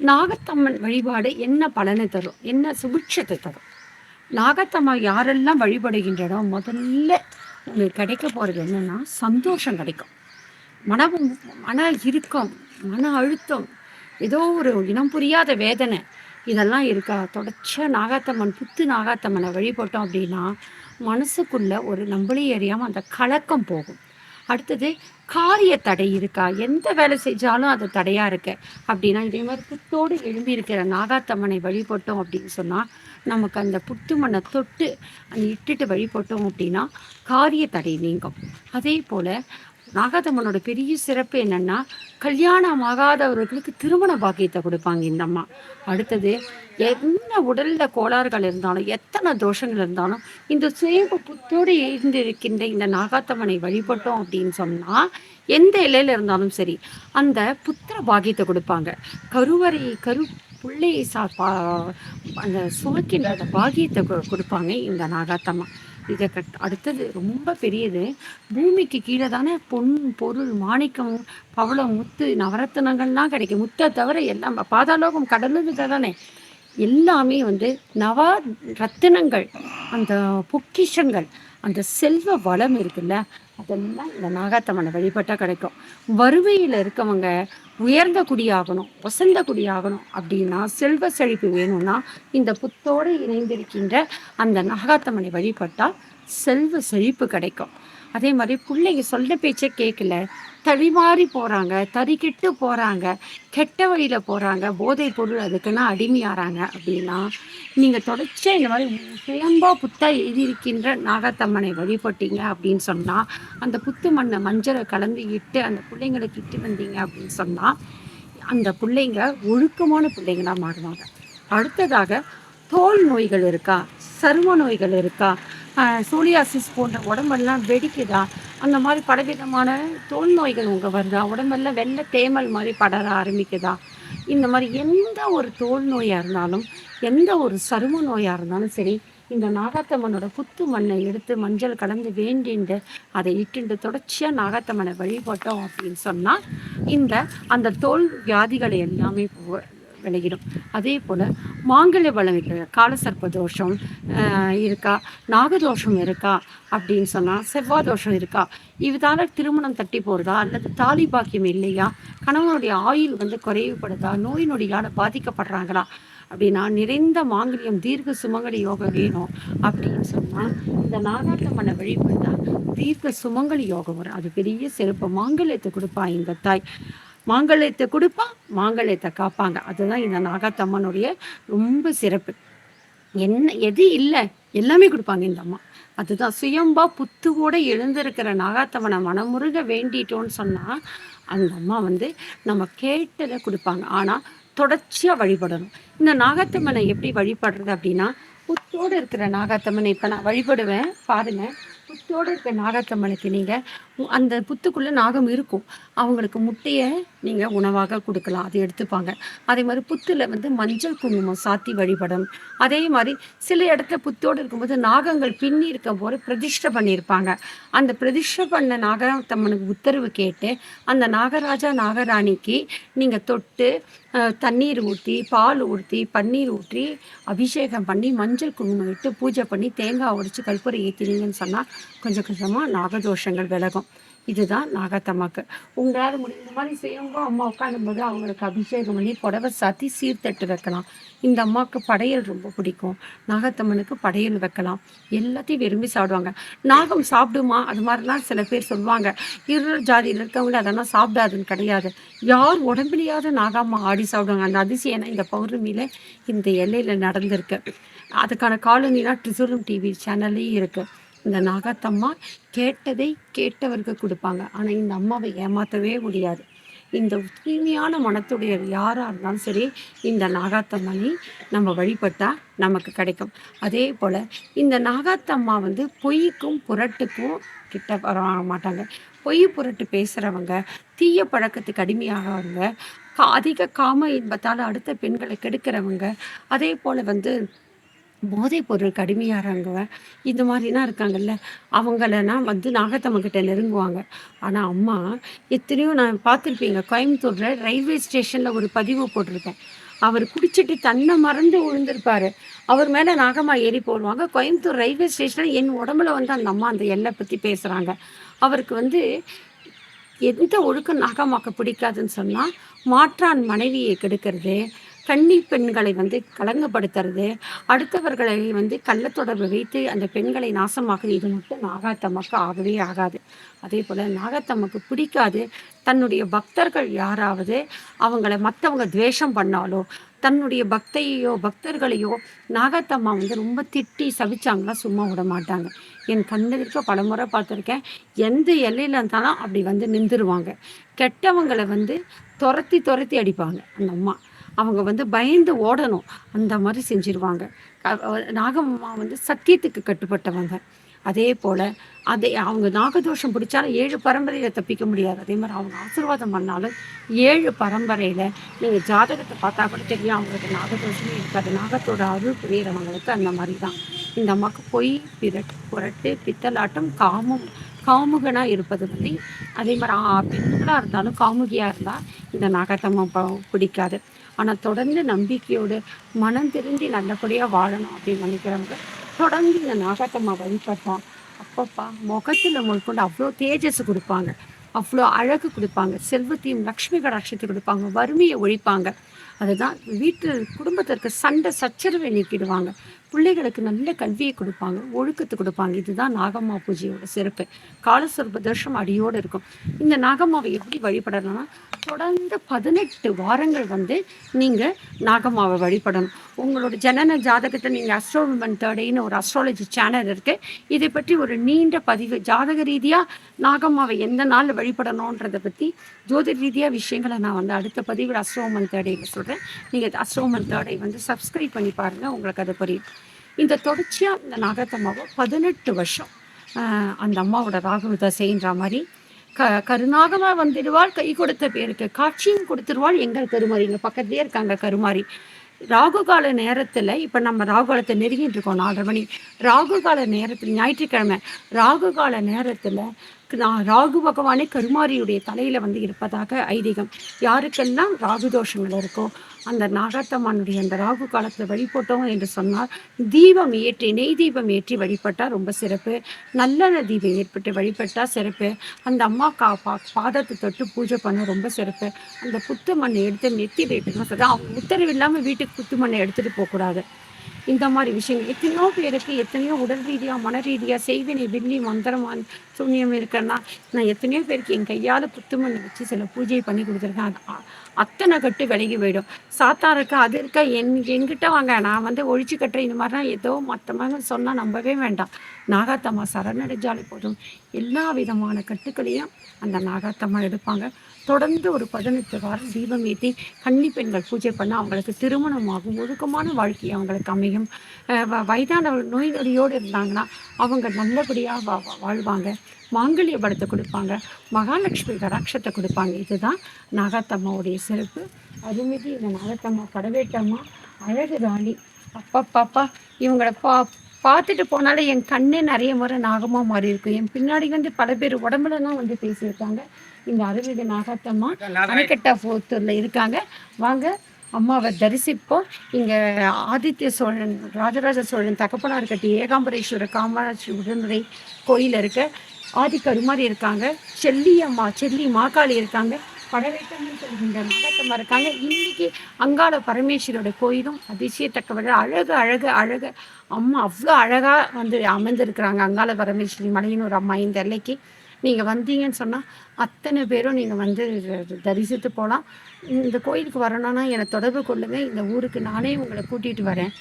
நாகத்தம்மன் வழிபாடு என்ன பலனை தரும்? என்ன சுபிட்சத்தை தரும்? நாகத்தம்மா யாரெல்லாம் வழிபடுகின்றனோ முதல்ல உங்களுக்கு கிடைக்க போகிறது என்னன்னா சந்தோஷம் கிடைக்கும். மனமும் மன இறுக்கம் மன அழுத்தம் ஏதோ ஒரு இனம் புரியாத வேதனை இதெல்லாம் இருக்கா? தொடர்ச்ச நாகாத்தம்மன் புத்து நாகாத்தம்மனை வழிபட்டோம் அப்படின்னா மனசுக்குள்ளே ஒரு நம்மளே அறியாமல் அந்த கலக்கம் போகும். அடுத்தது காரிய தடை இருக்கா? எந்த வேலை செஞ்சாலும் அது தடையாக இருக்கு. அப்படின்னா இதே மாதிரி புத்தோடு எழும்பி இருக்கிற நாகாத்தம்மனை வழிபட்டோம் அப்படின்னு சொன்னால் நமக்கு அந்த புத்து மண்ணை தொட்டு அந்த இட்டுட்டு வழிபட்டோம் அப்படின்னா காரிய தடை நீங்கும். அதே போல் நாகாதம்மனோட பெரிய சிறப்பு என்னன்னா கல்யாணம் ஆகாதவர்களுக்கு திருமண பாக்கியத்தை கொடுப்பாங்க இந்த அம்மா. அடுத்தது என்ன உடலில் கோளாறுகள் இருந்தாலும் எத்தனை தோஷங்கள் இருந்தாலும் இந்த சேவ புத்தோடு இருந்திருக்கின்ற இந்த நாகாத்தம்மனை வழிபட்டோம் அப்படின்னு சொன்னால் எந்த இலையில் இருந்தாலும் சரி அந்த புத்திர பாக்கியத்தை கொடுப்பாங்க. கருவறை கரு பிள்ளையை சா பா அந்த சுமக்கின்ற அந்த பாக்கியத்தை கொ- கொடுப்பாங்க இந்த நாகாத்தம்மா. இதை கட் அடுத்தது ரொம்ப பெரியது. பூமிக்கு கீழே தானே பொன் பொருள் மாணிக்கம் பவளம் முத்து நவரத்தினங்கள்லாம் கிடைக்கும். முத்தை தவிர எல்லாம் பாதாளோகம் கடலுக்கு தானே. எல்லாமே வந்து நவ ரத்தினங்கள் அந்த பொக்கிஷங்கள் அந்த செல்வ வளம் இருக்குல்ல அதெல்லாம் இந்த நாகாத்தம்மனை வழிபட்டால் கிடைக்கும். வறுமையில் இருக்கவங்க உயர்ந்த குடியாகணும் வசந்த குடியாகணும் அப்படின்னா செல்வ செழிப்பு வேணும்னா இந்த புத்தோடு இணைந்திருக்கின்ற அந்த நாகாத்தம்மனை வழிபட்டால் செல்வ செழிப்பு கிடைக்கும். அதே மாதிரி பிள்ளைங்க சொல்ல பேச்சை கேட்கல தழிமாறி போகிறாங்க தறிக்கிட்டு போகிறாங்க கெட்ட வழியில் போகிறாங்க போதைப் பொருள் அதுக்குன்னா அடிமையாகிறாங்க அப்படின்னா நீங்கள் தொடர்ச்சியாக இந்த மாதிரி சுயம்பா புத்தா எழுதியிருக்கின்ற நாகத்தம்மனை வழிபட்டீங்க அப்படின்னு சொன்னால் அந்த புத்து மண்ணை மஞ்சளை கலந்து இட்டு அந்த பிள்ளைங்களுக்கு இட்டு வந்தீங்க அப்படின்னு சொன்னால் அந்த பிள்ளைங்க ஒழுக்கமான பிள்ளைங்களாக மாறுவாங்க. அடுத்ததாக தோல் நோய்கள் இருக்கா சரும நோய்கள் இருக்கா சோலியாசிஸ் போன்ற உடம்பெல்லாம் வெடிக்குதா? அந்த மாதிரி பலவிதமான தோல் நோய்கள் உங்கள் வருதா? உடம்பெல்லாம் வெள்ளை தேமல் மாதிரி படர ஆரம்பிக்குதா? இந்த மாதிரி எந்த ஒரு தோல் நோயாக இருந்தாலும் எந்த ஒரு சரும நோயாக இருந்தாலும் சரி இந்த நாகாத்தம்மனோட புத்து மண்ணை எடுத்து மஞ்சள் கலந்து வேண்டிண்டு அதை இட்டுண்டு தொடர்ச்சியாக நாகாத்தம்மனை வழிபட்டோம் அப்படின்னு சொன்னால் இந்த அந்த தோல் வியாதிகளை எல்லாமே போ- விளையிடும். அதே போல் மாங்கல்ய பலம் இருக்கிற காலசர்ப்ப தோஷம் இருக்கா? நாகதோஷம் இருக்கா? அப்படின்னு சொன்னால் செவ்வாய் தோஷம் இருக்கா? இதால திருமணம் தட்டி போகிறதா அல்லது தாலி பாக்கியம் இல்லையா? கணவனுடைய ஆயுள் வந்து குறைவுபடுதா? நோய் நொடியால் பாதிக்கப்படுறாங்களா? அப்படின்னா நிறைந்த மாங்கல்யம் தீர்க்க சுமங்கலி யோகம் வேணும் அப்படின்னு சொன்னால் இந்த நாகாத்தம்மனை வழிபட்டா தீர்க்க சுமங்கலி யோகம் வரும். அது பெரிய சிறப்பு. மாங்கல்யத்தை கொடுப்பா இந்த தாய். மாங்கல்யத்தை கொடுப்பான் மாங்கல்யத்தை காப்பாங்க. அதுதான் இந்த நாகாத்தம்மனுடைய ரொம்ப சிறப்பு. என்ன எது இல்லை எல்லாமே கொடுப்பாங்க இந்த அம்மா. அதுதான் சுயம்பா புத்துவோட எழுந்திருக்கிற நாகாத்தம்மனை மனமுருக வேண்டிட்டோன்னு சொன்னால் அந்த அம்மா வந்து நம்ம கேட்டதை கொடுப்பாங்க. ஆனால் தொடர்ச்சியாக வழிபடணும். இந்த நாகாத்தம்மனை எப்படி வழிபடுறது அப்படின்னா புத்தோடு இருக்கிற நாகாத்தம்மனை இப்போ நான் வழிபடுவேன். பாருங்க. புத்தோடு இருக்க நாகாத்தம்மனுக்கு நீங்கள் அந்த புத்துக்குள்ளே நாகம் இருக்கும். அவங்களுக்கு முட்டையை நீங்கள் உணவாக கொடுக்கலாம். அதை எடுத்துப்பாங்க. அதே மாதிரி புத்தில் வந்து மஞ்சள் குங்குமம் சாத்தி வழிபடும். அதே மாதிரி சில இடத்துல புத்தோடு இருக்கும்போது நாகங்கள் பின்னி இருக்கும் போது பிரதிஷ்டை பண்ணியிருப்பாங்க. அந்த பிரதிஷ்டை பண்ண நாகத்தம்மனுக்கு உத்தரவு கேட்டு அந்த நாகராஜா நாகராணிக்கு நீங்கள் தொட்டு தண்ணீர் ஊற்றி பால் ஊற்றி பன்னீர் ஊற்றி அபிஷேகம் பண்ணி மஞ்சள் குங்குமம் விட்டு பூஜை பண்ணி தேங்காய் உடைச்சி கற்பூரை ஏற்றினீங்கன்னு சொன்னால் கொஞ்சம் கொஞ்சமாக நாகதோஷங்கள் விலகும். இதுதான் நாகத்தம்மாக்கு உங்களால் முடிந்த மாதிரி செய்யவங்க அம்மா உட்காந்தும்போது அவங்களுக்கு அபிஷேகம் பண்ணி புடவை சாத்தி சீர்தட்டு வைக்கலாம். இந்த அம்மாவுக்கு படையல் ரொம்ப பிடிக்கும். நாகத்தம்மனுக்கு படையல் வைக்கலாம். எல்லாத்தையும் விரும்பி சாப்பிடுவாங்க. நாகம் சாப்பிடுமா? அது மாதிரிலாம் சில பேர் சொல்லுவாங்க. இருள் ஜாதியில் இருக்கவங்கள அதெல்லாம் சாப்பிடாதுன்னு கிடையாது. யார் உடம்புலையாவது நாகாம்மா ஆடி சாப்பிடுவாங்க. அந்த அதிசயம் இந்த பௌர்ணமியில் இந்த எல்லையில் நடந்திருக்கு. அதுக்கான காலனினா ட்ரிசூலம் டிவி சேனல்லையும் இருக்குது இந்த நாகத்தம்மா கேட்டதை கேட்டவர்கள் கொடுப்பாங்க. ஆனால் இந்த அம்மாவை ஏமாற்றவே முடியாது. இந்த தூய்மையான மனத்துடைய யாராக இருந்தாலும் சரி இந்த நாகாத்தம்மனை நம்ம வழிபட்டால் நமக்கு கிடைக்கும். அதே போல் இந்த நாகாத்தம்மா வந்து பொய்க்கும் புரட்டுக்கும் கிட்ட வர மாட்டாங்க. பொய் புரட்டு பேசுகிறவங்க தீய பழக்கத்துக்கு அடிமையாகிறவங்க அதிக காம இன்பத்தால் அடுத்த பெண்களை கெடுக்கிறவங்க அதே போல் வந்து போதைப் பொருள் அடிமையாகிறவங்க இந்த மாதிரிலாம் இருக்காங்கல்ல அவங்களெல்லாம் வந்து நாகத்தம்மக்கிட்ட நெருங்குவாங்க. ஆனால் அம்மா எத்தனையோ நான் பார்த்துருப்பீங்க கோயம்புத்தூரில் ரயில்வே ஸ்டேஷனில் ஒரு பதிவு போட்டிருக்கேன். அவர் குடிச்சிட்டு தன்னை மறந்து விழுந்திருப்பார். அவர் மேலே நாகம்மா ஏறி போடுவாங்க. கோயம்புத்தூர் ரயில்வே ஸ்டேஷனில் என் உடம்புல வந்து அந்த அம்மா அந்த எல்லை பற்றி பேசுகிறாங்க அவருக்கு வந்து எந்த ஒழுக்கம் நாகமாக்க பிடிக்காதுன்னு சொன்னால் மாற்றான் மனைவியை கெடுக்கிறது கன்னி பெண்களை வந்து கலங்கப்படுத்துறது அடுத்தவர்களை வந்து கள்ளத்தொடர்பு வைத்து அந்த பெண்களை நாசமாக்குது இது மட்டும் நாகாத்தம்மாக்கு ஆகவே ஆகாது. அதே போல் நாகாத்தம்மாக்கு பிடிக்காது. தன்னுடைய பக்தர்கள் யாராவது அவங்கள மற்றவங்க துவேஷம் பண்ணாலோ தன்னுடைய பக்தையோ பக்தர்களையோ நாகத்தம்மா வந்து ரொம்ப திட்டி சவிச்சாங்களா சும்மா விட மாட்டாங்க. என் கண்ணெதிர்க்க பலமுறை பார்த்துருக்கேன். எந்த எல்லையில் இருந்தாலும் அப்படி வந்து நின்றுருவாங்க. கெட்டவங்களை வந்து துரத்தி துரத்தி அடிப்பாங்க அந்த அம்மா. அவங்க வந்து பயந்து ஓடணும். அந்த மாதிரி செஞ்சிருவாங்க. நாகம்மா வந்து சத்தியத்துக்கு கட்டுப்பட்டவங்க. அதே போல் அதே அவங்க நாகதோஷம் பிடிச்சாலும் ஏழு பரம்பரையில் தப்பிக்க முடியாது. அதே மாதிரி அவங்க ஆசீர்வாதம் பண்ணாலும் ஏழு பரம்பரையில் நீங்கள் ஜாதகத்தை பார்த்தா கூட தெரியும் அவங்களுக்கு நாகதோஷமே இருக்காது. நாகத்தோட அருள் புரியறவங்களுக்கு அந்த மாதிரி தான். இந்த அம்மாவுக்கு பொய் பிறட்டு புரட்டு பித்தலாட்டம் காமம் காமுகனாக இருப்பது வந்து அதே மாதிரி பெண்களாக இருந்தாலும் காமுகியாக இருந்தால் இந்த நாகத்தம்மா பிடிக்காது. ஆனால் தொடர்ந்து நம்பிக்கையோடு மனம் திருந்தி நல்லபடியாக வாழணும் அப்படின்னு நினைக்கிறவங்க தொடர்ந்து இந்த நாகத்தம்மா வழிபட்டோம். அப்பப்பா முகத்தில் முழுக்கொண்டு அவ்வளோ தேஜஸ் கொடுப்பாங்க. அவ்வளோ அழகு கொடுப்பாங்க. செல்வத்தையும் லக்ஷ்மி கடாட்சத்தை கொடுப்பாங்க. வறுமையை ஒழிப்பாங்க. அதுதான் வீட்டில் குடும்பத்திற்கு சண்டை சச்சரவை நீக்கிடுவாங்க. பிள்ளைகளுக்கு நல்ல கல்வியை கொடுப்பாங்க ஒழுக்கத்தை கொடுப்பாங்க. இதுதான் நாகம்மா பூஜையோட சிறப்பு. காலஸ்வரூப தர்ஷம் அடியோடு இருக்கும். இந்த நாகம்மாவை எப்படி வழிபடணும்னா தொடர்ந்து பதினெட்டு வாரங்கள் வந்து நீங்கள் நாகம்மாவை வழிபடணும். உங்களோட ஜனன ஜாதகத்தை நீங்கள் அஸ்ட்ரோவிமன் தேர்டைன்னு ஒரு அஸ்ட்ராலஜி சேனல் இருக்குது இதை பற்றி ஒரு நீண்ட பதிவு ஜாதக ரீதியாக நாகம்மாவை எந்த நாளில் வழிபடணுன்றதை பற்றி ஜோதிட ரீதியாக விஷயங்களை நான் வந்து அடுத்த பதிவில் அஸ்ட்ரோமன் தேர்டையில் சொல்கிறேன் நீங்கள் அஸ்ட்ரோமன் தேர்டை வந்து சப்ஸ்கிரைப் பண்ணி பாருங்கள் உங்களுக்கு அது புரியும். இந்த தொடர்ச்சியாக இந்த நாகத்தம்மாவை பதினெட்டு வருஷம் அந்த அம்மாவோட ராகு தசைன்ற மாதிரி க கருணாகமாக வந்துடுவாள் கை கொடுத்த பேருக்கு காட்சியும் கொடுத்துருவாள் எங்கள் கருமாரி. இங்கே பக்கத்துலேயே இருக்காங்க கருமாரி. ராகு கால நேரத்தில் இப்போ நம்ம ராகு காலத்தை நெருங்கிட்டு இருக்கோம் நாலரை மணி. ராகு கால நேரத்தில் ஞாயிற்றுக்கிழமை ராகு கால நேரத்தில் நான் ராகு பகவானே கருமாரியுடைய தலையில் வந்து இருப்பதாக ஐதீகம். யாருக்கெல்லாம் ராகு தோஷங்கள் இருக்கோ அந்த நாகாத்தம்மனுடைய அந்த ராகு காலத்தில் வழிபட்டோம் என்று சொன்னால் தீபம் ஏற்றி நெய் தீபம் ஏற்றி வழிபட்டால் ரொம்ப சிறப்பு. நல்லெண்ணெய் தீபம் ஏற்பட்டு வழிபட்டால் சிறப்பு. அந்த அம்மா கா பா பாதத்தை தொட்டு பூஜை பண்ண ரொம்ப சிறப்பு. அந்த புத்து மண்ணை எடுத்து நெத்தி வைக்கணும் அவங்க உத்தரவு இல்லாமல் வீட்டுக்கு புத்து மண்ணை எடுத்துகிட்டு போகக்கூடாது. இந்த மாதிரி விஷயங்கள். எத்தனையோ பேருக்கு எத்தனையோ உடல் ரீதியாக மன ரீதியாக செய்வினை வில்லி மந்திரமான சூன்யம் இருக்குன்னா நான் எத்தனையோ பேருக்கு என் கையால் புத்துமண்ணை வச்சு சில பூஜை பண்ணி கொடுத்துருக்கேன். அது அத்தனை கட்டு விலகி போயிடும். சாத்தா இருக்க? அது இருக்க? என் என்கிட்ட வாங்க. நான் வந்து ஒழிச்சு கட்டுறேன் இந்த மாதிரிலாம் ஏதோ மற்ற மாதிரி சொன்னால் நம்பவே வேண்டாம். நாகாத்தம்மா சரணடைஞ்சாலே போதும். எல்லா விதமான கட்டுக்களையும் அந்த நாகாத்தம்மா எடுப்பாங்க. தொடர்ந்து ஒரு பதினெட்டு வாரம் தீபம் ஏற்றி கன்னி பெண்கள் பூஜை பண்ண அவங்களுக்கு திருமணமாகும் ஒழுக்கமான வாழ்க்கை அவங்களுக்கு அமையும். வ- வயதானவர்கள் நோய் நொடியோடு இருந்தாங்கன்னா அவங்க நல்லபடியாக வா வாழ்வாங்க. மாங்கல்ய படத்தை கொடுப்பாங்க. மகாலட்சுமி கடாட்சத்தை கொடுப்பாங்க. இதுதான் நாகாத்தம்மாவுடைய சிறப்பு. அதுமாரி இந்த நாகாத்தம்மா கடவேட்டம்மா அழகு ராணி அப்பப்பாப்பா இவங்களை பா பார்த்துட்டு போனாலே என் கண்ணே நிறைய முறை நாகமாக மாறி இருக்கும் என் பின்னாடி வந்து பல பேர் உடம்புலலாம் வந்து பேசியிருக்காங்க. இந்த அறுபது நாகாத்தம்மா அணைக்கட்டா போத்தூரில் இருக்காங்க. வாங்க அம்மாவை தரிசிப்போம். இங்கே ஆதித்ய சோழன் ராஜராஜ சோழன் தகப்பனார் கட்டி ஏகாம்பரேஸ்வரர் காமராஜ் உடனுரை கோயில் இருக்கு ஆதி கருமாரி இருக்காங்க. செல்லி அம்மா செல்லி மாக்காளி இருக்காங்க. படவேட்டம்னு சொல்கின்ற நாகத்தம்மா இருக்காங்க இன்னைக்கு அங்காள பரமேஸ்வரோட கோயிலும் அதிசயத்தக்கவர்கள் அழகு அழகு அழகு. அம்மா அவ்வளோ அழகாக வந்து அமைந்திருக்கிறாங்க அங்காள பரமேஸ்வரி மலையின் ஒரு அம்மா இந்த எல்லைக்கு நீங்கள் வந்தீங்கன்னு சொன்னால் அத்தனை பேரும் நீங்கள் வந்து தரிசித்து போகலாம் இந்த கோயிலுக்கு வரணும்னா என்னை தொடர்பு கொள்ளுங்கள் இந்த ஊருக்கு நானே உங்களை கூட்டிகிட்டு வரேன்.